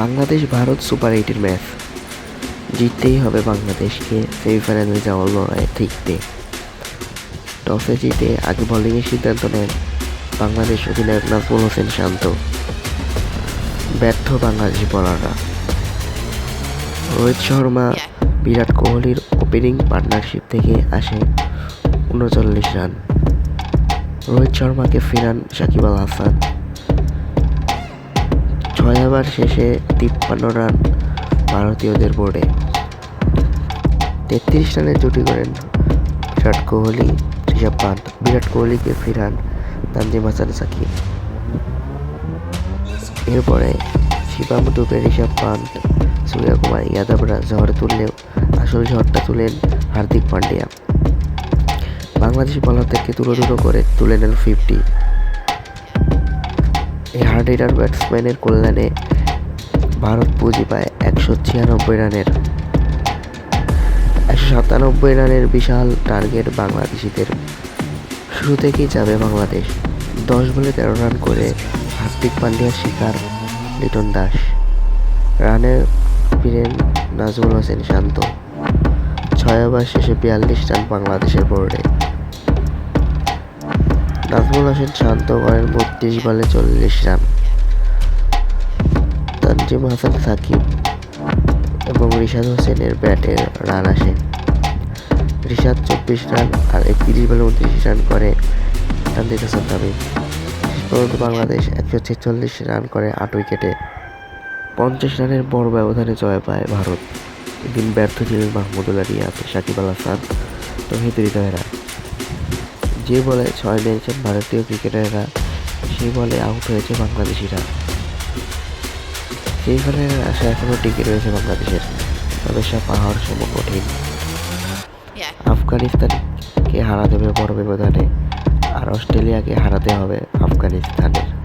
Bangladesh, Bharat super এইটের match. জিততেই হবে বাংলাদেশকে সেমিফাইনালে যাওয়ার লড়াইয়ে ঠিকতে টসে জিতে আগে বোলিংয়ের সিদ্ধান্ত নেন বাংলাদেশ অধিনায়ক নাজমুল হোসেন শান্ত। ব্যর্থ বাংলাদেশি বোলাররা রোহিত শর্মা, বিরাট কোহলির ওপেনিং পার্টনারশিপ থেকে আসে উনচল্লিশ রান। রোহিত শর্মাকে ফেরান সাকিব আল হাসান। ছয় ওভার শেষে তিপ্পান্ন রান ভারতীয়দের বোর্ডে। তেত্রিশ রানের জুটি করেন বিরাট কোহলি, ঋষভ পান্ত। বিরাট কোহলিকে ফিরান তানজিম হাসান সাকিব। এরপরে শিবাম দুবে ঋষভ পান্ত সূর্যকুমার ইয়াদবরা ঝড় তুললেও আসল ঝড়টা তুলেন হার্দিক পান্ডিয়া। বাংলাদেশি বলারদেরকে দূর দূর করে তুলে নেন ফিফটি। এই হার্ড হিটার ব্যাটসম্যানের কল্যাণে ভারত পুঁজি পায় একশো ছিয়ানব্বই রানের। একশো সাতানব্বই রানের বিশাল টার্গেট বাংলাদেশিদের। শুরু থেকেই যাবে বাংলাদেশ। দশ বলে তেরো রান করে হার্দিক পান্ডিয়ার শিকার লিটন দাস। রানে ফিরেন নাজমুল হোসেন শান্ত। ছয় ওভার শেষে বিয়াল্লিশ রান বাংলাদেশের বোর্ডে। নাজমুল হোসেন শান্ত করেন বত্রিশ বলে চল্লিশ রান। তানজিম হাসান সাকিব এবং রিশাদ হোসেনের ব্যাটে রান আসে। রিশাদ চব্বিশ রান আর একত্রিশ বলে উনত্রিশ রান করে তানজিদ হাসান তামিম শেষ পর্যন্ত বাংলাদেশ একশো ছেচল্লিশ রান করে আট উইকেটে পঞ্চাশ রানের বড় ব্যবধানে জয় পায় ভারত। এদিন ব্যর্থ ছিলেন মাহমুদুল্লাহ রিয়াদ সাকিব আল হাসান, তহিদ হৃদয়রা যে বলে ছয় মেরেছেন ভারতীয় ক্রিকেটাররা সে বলে আউট হয়েছে বাংলাদেশিরা। সেই ফলের আশা এখনও টিকে রয়েছে বাংলাদেশের। তবে সে পাহাড় সম কঠিন। আফগানিস্তানকে হারাতে হবে বড় ব্যবধানে। আর অস্ট্রেলিয়াকে হারাতে হবে আফগানিস্তানের।